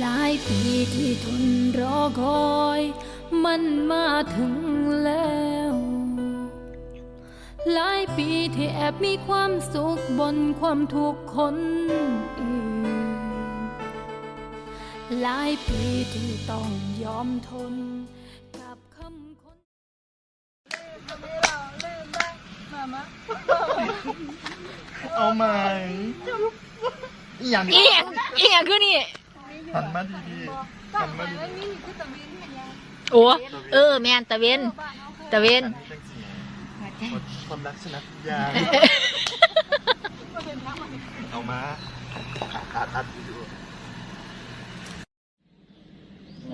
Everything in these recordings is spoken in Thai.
หลายปีที่ทนรอคอย มันมาถึงแล้ว หลายปีที่แอบมีความสุขบนความทุกข์คนอื่น หลายปีที่ต้องยอมทน กับคำคนเอาไหมอย่างอีหยังอีหยังคือนี่ หันมาดีๆหันมาดีโอ้เออ แมนตะเวนตะเวนๆอันนี้จังสีความรักชนะทุกอย่างเอามาอัดอัดอยู่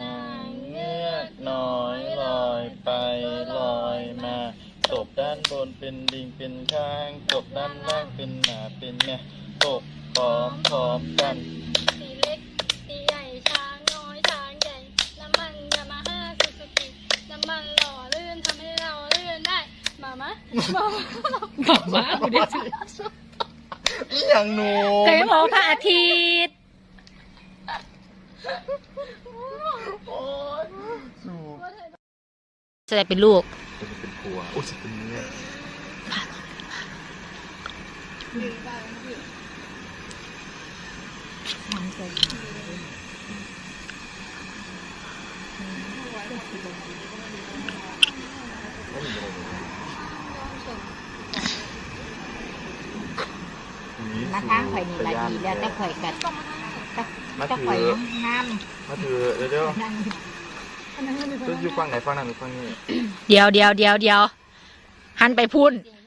นางเงือกน้อยลอยไปลอยมาตบด้านบนเป็นลิงเป็นข้างตบด้านล่างเป็นหมาเป็นแม่ตบพร้อมพร้อมกัน สีเล็กสีใหญ่ช้างน้อยช้างใหญ่ น้ำมันยามาฮ่าซูซูกิน้ำมันหล่อลื่นทำให้เราลื่นได้ มามะมา บอกว่ากูได้สิอีหยังหนูเคยบอกพระอาทิตย์โอ๊ยสูจะได้เป็นลูกจะเป็นผัวโอ้ยจะเป็นเมีย มาทางข่อยนี่ละดีแล้วแต่ข่อยกัดมาแต่ถืข่อยองามมาถือเดี๋ยวเดี๋ยวนั่งจะอยู่ฝั่งไหนฝั่งนั้นหรือฝั่งนี้เดี๋ยวเดี๋ยวเดี๋ยวเดี๋ยวหันไปพุ่นเสียง